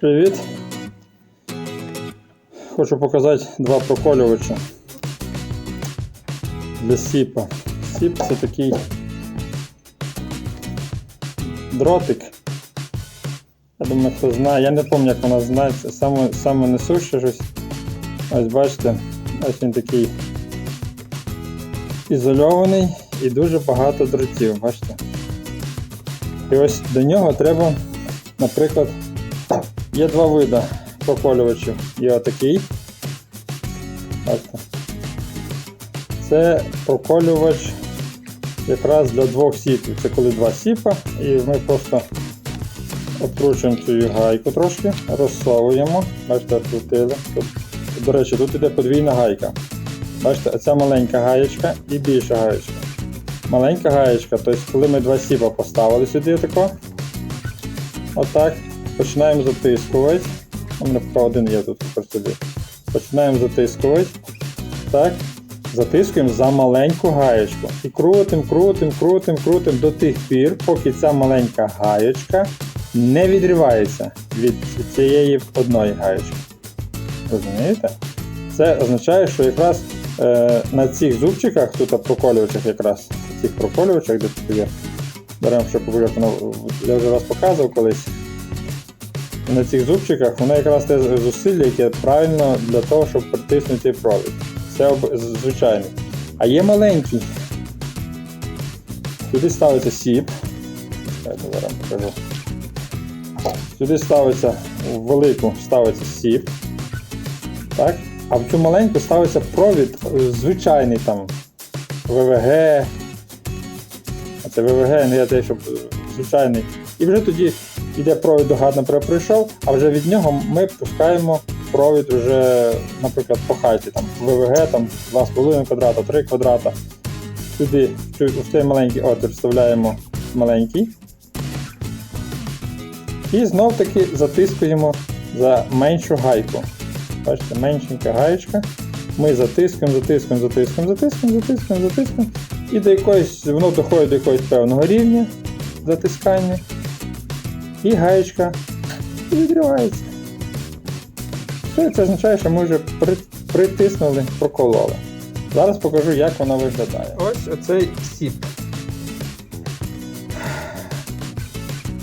Привіт! Хочу показати два проколювача для сіпа. Сіп це такий дротик. Я думаю, хто знає. Я не пам'ятаю, як вона знається. Саме, саме несуще щось. Ось бачите, ось він такий ізольований і дуже багато дротів, бачите? І ось до нього треба, наприклад, є два види проколювачів. Є отакий. Це проколювач якраз для двох сіпів. Це коли два сіпа, і ми просто откручуємо цю гайку трошки, розсовуємо. Бачите, відкрутили. Тут, до речі, тут іде подвійна гайка. Бачите, оця маленька гаєчка і більша гаєчка. Маленька гаєчка, тобто коли ми два сіпа поставили сюди тако, отак, починаємо затискувати. У мене поки один є тут тепер сюди. Починаємо затискувати. Так. Затискуємо за маленьку гаєчку. І крутим, крутим, крутим, крутим до тих пір, поки ця маленька гаєчка не відривається від цієї одної гаєчки. Розумієте? Це означає, що якраз е, на цих зубчиках, тут проколювачах якраз, цих проколювачах, де тут є, беремо, щоб я вже раз показував колись. На цих зубчиках воно якраз те зусилля, яке правильно для того, щоб притиснути провід. Це об- з- звичайний. А є маленький. Сюди ставиться сіп. Зараз покажу. Сюди ставиться в велику ставиться сіп. Так? А в цю маленьку ставиться провід е, звичайний там ВВГ. А це ВВГ, не я те, щоб е, звичайний. І вже тоді йде провід догадно пройшов, а вже від нього ми пускаємо провід вже, наприклад, по хаті, там ВВГ там 2,5 квадрата, 3 квадрата. Сюди в цей маленький отвір вставляємо маленький. І знов таки затискуємо за меншу гайку. Бачите, меншенька гаєчка. Ми затискуємо, затискуємо, затискуємо, затискуємо, затискуємо, затискуємо. І до якоїсь, воно доходить до якогось певного рівня затискання. І гаєчка відривається. Все, це означає, що ми вже при- притиснули, прокололи. Зараз покажу, як вона виглядає. Ось оцей сіп.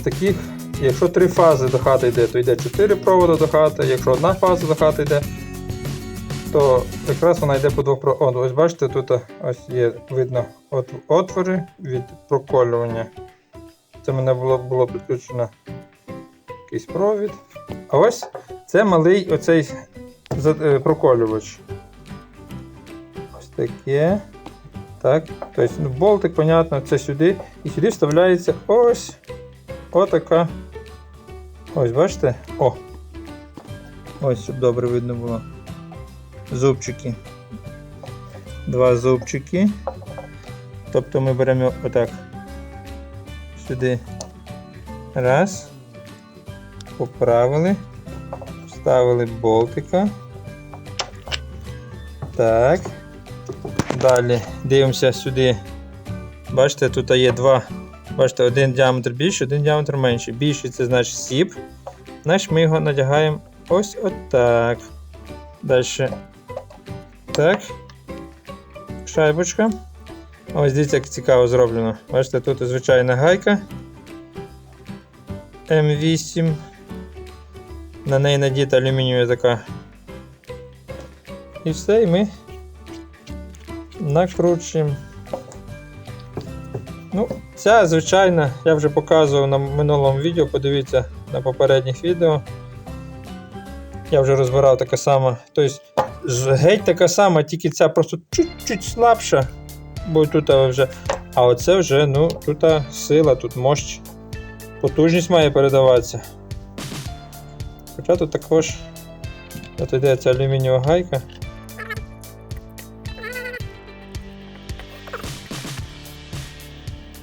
Таких, якщо три фази до хати йде, то йде 4 проводи до хати, якщо одна фаза до хати йде, то якраз вона йде по двох проводах. Ось бачите, тут ось є видно отвори від проколювання. Це в мене було, було підключено якийсь провід. А ось це малий оцей е, проколювач. Ось таке. Так. Тобто ну, болтик, понятно, це сюди. І сюди вставляється ось отака. Ось, бачите? О! Ось, щоб добре видно було. Зубчики. Два зубчики. Тобто ми беремо отак. Сюди. Раз. Поправили. Вставили болтика. Так. Далі дивимося сюди. Бачите, тут є два. Бачите, один діаметр більший, один діаметр менший. Більший це значить сіп. Значить ми його надягаємо ось отак. Далі. Так. Шайбочка. Ось дивіться, як цікаво зроблено. Бачите, тут звичайна гайка. М8. На неї надіта алюмінієва така. І все, і ми накручуємо. Ну, ця, звичайно, я вже показував на минулому відео, подивіться на попередніх відео. Я вже розбирав така сама. Тобто, геть така сама, тільки ця просто чуть-чуть слабша. Бо тут вже. А оце вже, ну, тут сила, тут мощь. Потужність має передаватися. Хоча тут також от іде ця алюмінієва гайка.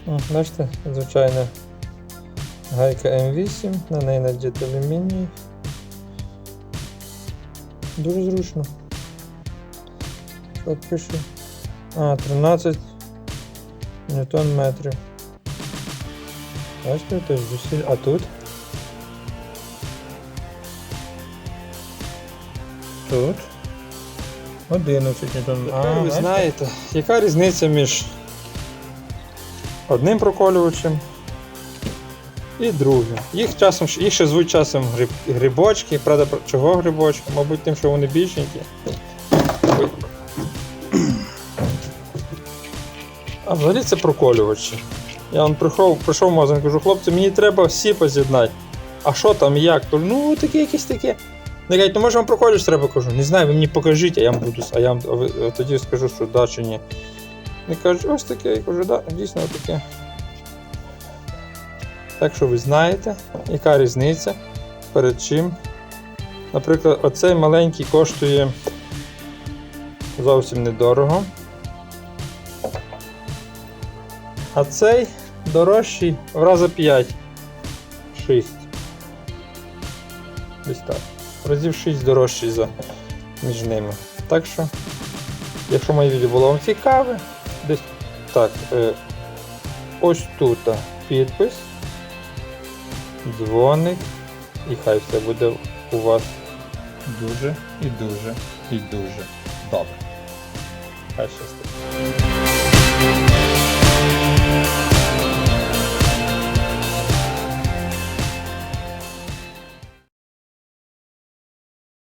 О, Бачите, звичайна гайка М8, на неї надіти алюміній. Дуже зручно. Що пише? А, 13 ньютон метрів. Бачите, то зусиль. А тут? тут 11 ньютон. А, ви знаєте, яка різниця між одним проколювачем і другим. Їх часом їх ще звуть часом гриб, грибочки. Правда, чого грибочки? Мабуть, тим, що вони більшенькі. А взагалі це проколювачі. Я вам прийшов, прийшов в магазин, кажу, хлопці, мені треба всі поз'єднати. А що там, як? Кажу, ну таке якесь таке. Вони кажуть, ну може вам проколювач треба кажу. Не знаю, ви мені покажіть, а я вам буду, а я вам а ви- а тоді скажу, що да чи ні. Вони кажуть, ось таке, я кажу, да, дійсно таке. Так що ви знаєте, яка різниця перед чим. Наприклад, оцей маленький коштує зовсім недорого. А цей дорожчий в рази 5. 6. Десь так. Разів 6 дорожчий за між ними. Так що, якщо моє відео було вам цікаве, десь так. Е, ось тут підпис, дзвоник, і хай все буде у вас Дуже і дуже і дуже добре. хай щастить.